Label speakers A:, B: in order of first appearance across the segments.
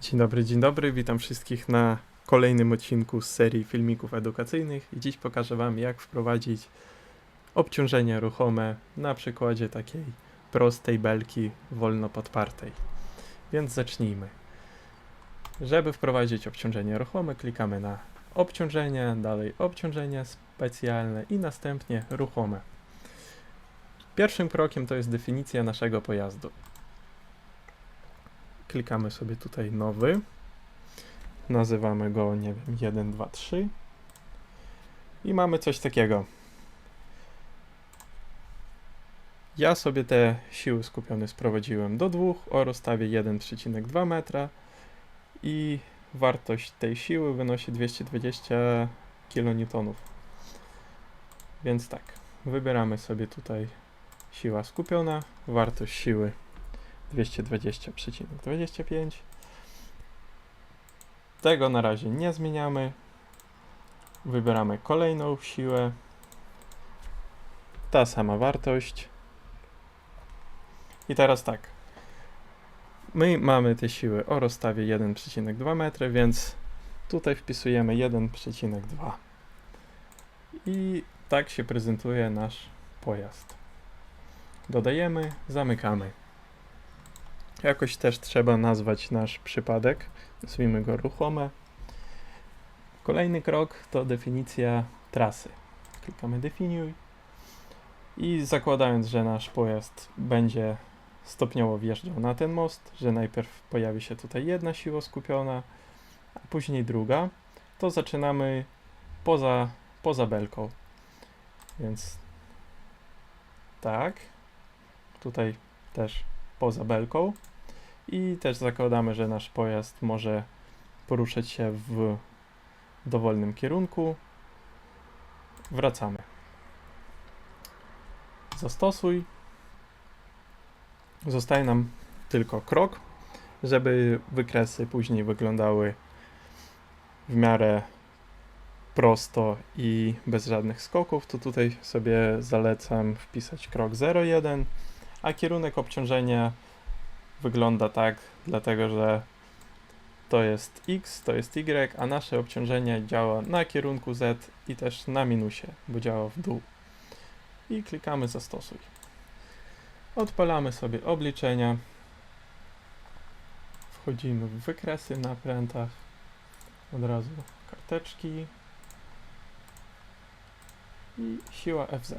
A: Dzień dobry, dzień dobry. Witam wszystkich na kolejnym odcinku z serii filmików edukacyjnych. I dziś pokażę Wam, jak wprowadzić obciążenie ruchome na przykładzie takiej prostej belki wolno podpartej. Więc zacznijmy. Żeby wprowadzić obciążenie ruchome, klikamy na obciążenie, dalej obciążenie specjalne i następnie ruchome. Pierwszym krokiem to jest definicja naszego pojazdu klikamy sobie tutaj nowy. Nazywamy go, nie wiem, 1, 2, 3. I mamy coś takiego. Ja sobie te siły skupione sprowadziłem do 2 o rozstawie 1,2 metra i wartość tej siły wynosi 220 kN. Więc tak, wybieramy sobie tutaj siła skupiona, wartość siły 220,25. Tego na razie nie zmieniamy. Wybieramy kolejną siłę. Ta sama wartość. I teraz tak. My mamy te siły o rozstawie 1,2 metry, więc tutaj wpisujemy 1,2. I tak się prezentuje nasz pojazd. Dodajemy, zamykamy. Jakoś też trzeba nazwać nasz przypadek. Nazwijmy go ruchome. Kolejny krok to definicja trasy. Klikamy definiuj i zakładając, że nasz pojazd będzie stopniowo wjeżdżał na ten most, że najpierw pojawi się tutaj jedna siła skupiona, a później druga, to zaczynamy poza, poza belką. Więc tak, tutaj też poza belką i też zakładamy, że nasz pojazd może poruszać się w dowolnym kierunku. Wracamy. Zastosuj. Zostaje nam tylko krok, żeby wykresy później wyglądały w miarę prosto i bez żadnych skoków, to tutaj sobie zalecam wpisać krok 0,1, a kierunek obciążenia wygląda tak, dlatego że to jest x, to jest y, a nasze obciążenie działa na kierunku z i też na minusie, bo działa w dół. I klikamy zastosuj. Odpalamy sobie obliczenia. Wchodzimy w wykresy na prętach. Od razu karteczki. I siła FZ.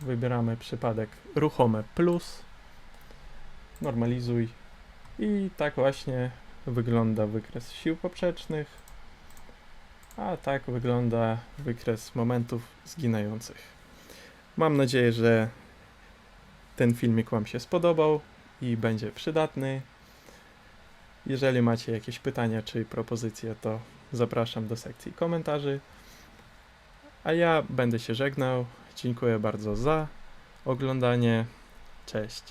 A: Wybieramy przypadek ruchome plus normalizuj. I tak właśnie wygląda wykres sił poprzecznych, a tak wygląda wykres momentów zginających. Mam nadzieję, że ten filmik Wam się spodobał i będzie przydatny. Jeżeli macie jakieś pytania czy propozycje, to zapraszam do sekcji komentarzy. A ja będę się żegnał. Dziękuję bardzo za oglądanie. Cześć.